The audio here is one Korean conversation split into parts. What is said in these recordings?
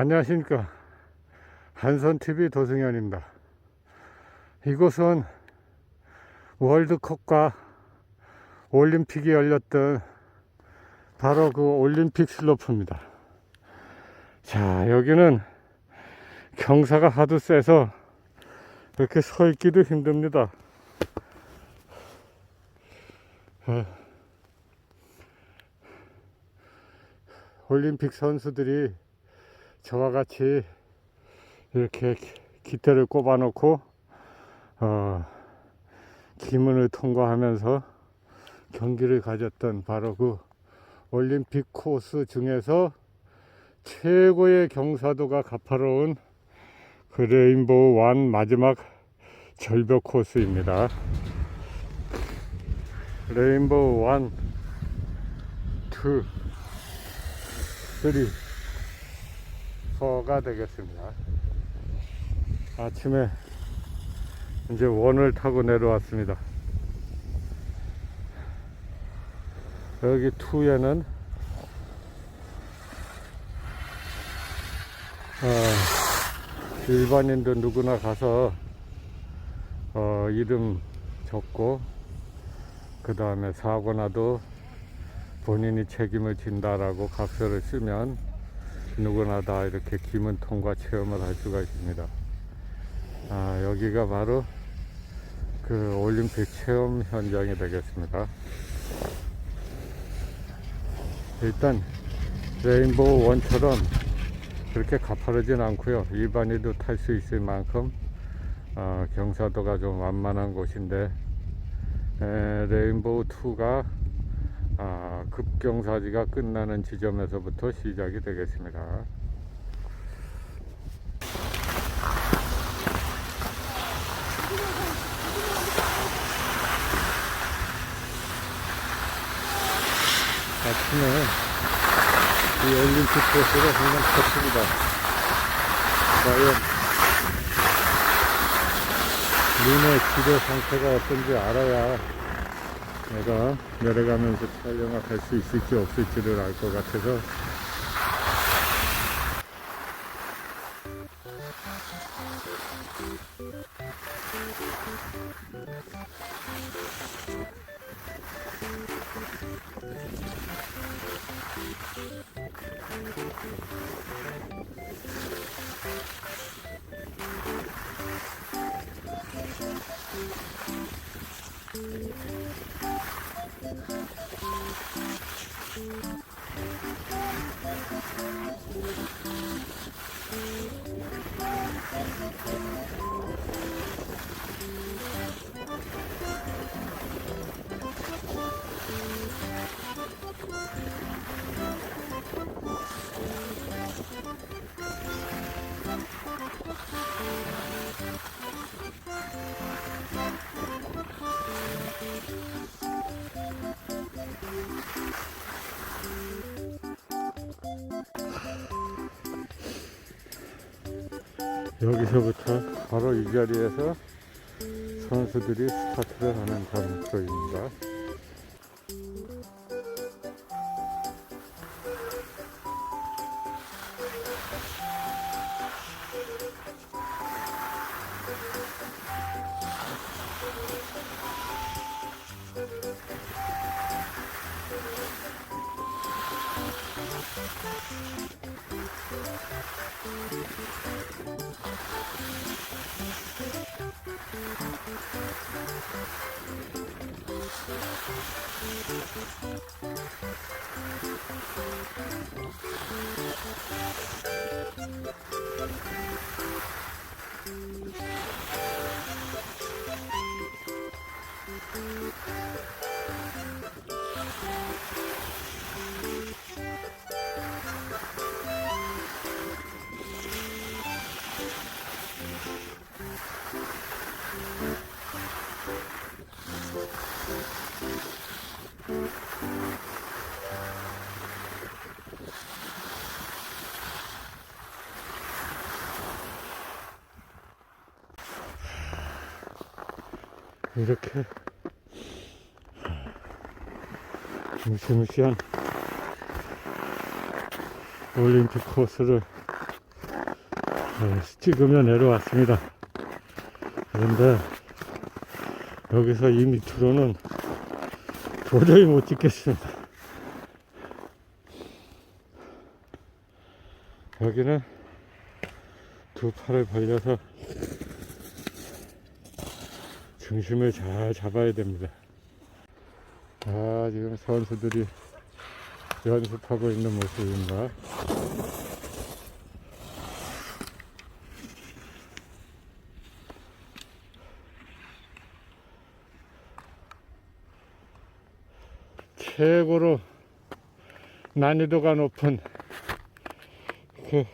안녕하십니까. 한선TV 도승현입니다. 이곳은 월드컵과 올림픽이 열렸던 바로 그 올림픽 슬로프입니다. 자, 여기는 경사가 하도 세서 이렇게 서 있기도 힘듭니다. 어, 올림픽 선수들이 저와 같이 이렇게 깃대를 꼽아 놓고 어, 기문을 통과하면서 경기를 가졌던 바로 그 올림픽 코스 중에서 최고의 경사도가 가파로운 그 레인보우 완 마지막 절벽 코스입니다. 레인보우 1, 2, 3 장소가 되겠습니다. 아침에 이제 원을 타고 내려왔습니다. 여기 투에는 어, 일반인도 누구나 가서 어, 이름 적고 그 다음에 사고 나도 본인이 책임을 진다라고 각서를 쓰면 누구나 다 이렇게 기문 통과 체험을 할 수가 있습니다. 아, 여기가 바로 그 올림픽 체험 현장이 되겠습니다. 일단 레인보우 원처럼 그렇게 가파르진 않고요. 일반인도 탈 수 있을 만큼 어, 경사도가 좀 완만한 곳인데 에, 레인보우 2가 아, 급경사지가 끝나는 지점에서부터 시작이 되겠습니다. 아침에 이 올림픽 코스가 정말 컸습니다. 과연 눈의 기대 상태가 어떤지 알아야 내가 내려가면서 촬영을 할 수 있을지 없을지를 알 것 같아서 여기서부터 바로 이 자리에서 선수들이 스타트를 하는 장소입니다. 이렇게 무시무시한 올림픽 코스를 어, 찍으며 내려왔습니다. 그런데 여기서 이 밑으로는 도저히 못 찍겠습니다. 여기는 두 팔을 벌려서 중심을 잘 잡아야 됩니다. 아, 지금 선수들이 연습하고 있는 모습입니다. 최고로 난이도가 높은 그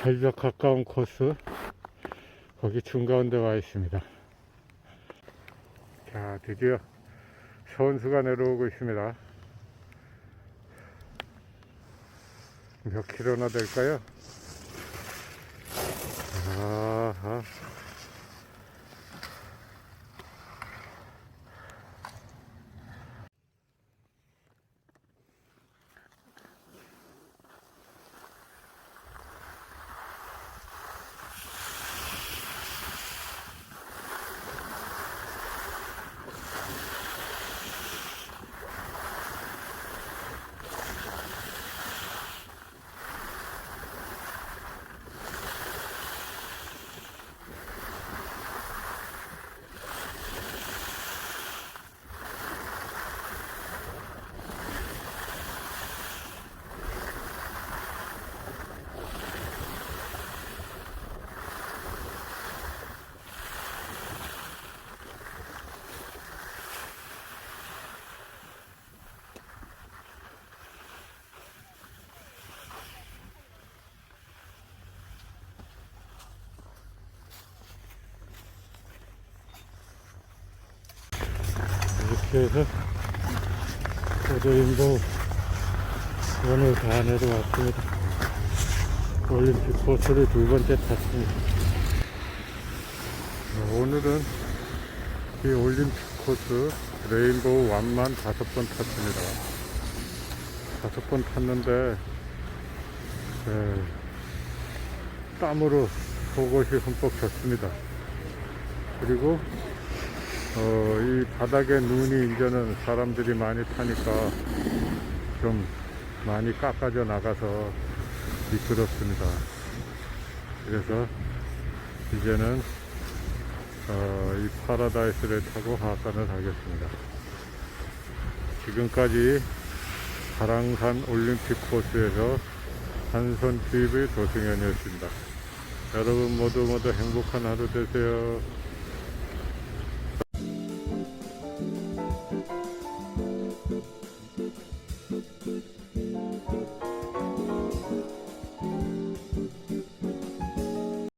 절벽 가까운 코스 거기 중가운데 와 있습니다. 자, 드디어 선수가 내려오고 있습니다. 몇 킬로나 될까요? 해서 고대인도 오늘 다 내려왔습니다. 올림픽 코스를 두 번째 탔습니다. 어, 오늘은 이 올림픽 코스 레인보우 완만 다섯 번 탔습니다. 다섯 번 탔는데 에, 땀으로 속옷이 흠뻑 젖습니다. 그리고 어, 이 바닥에 눈이 이제는 사람들이 많이 타니까 좀 많이 깎아져 나가서 미끄럽습니다. 그래서 이제는 어, 이 파라다이스를 타고 하산을 하겠습니다. 지금까지 가랑산 올림픽 코스에서 한손 TV 조승현이었습니다. 여러분 모두 모두 행복한 하루 되세요.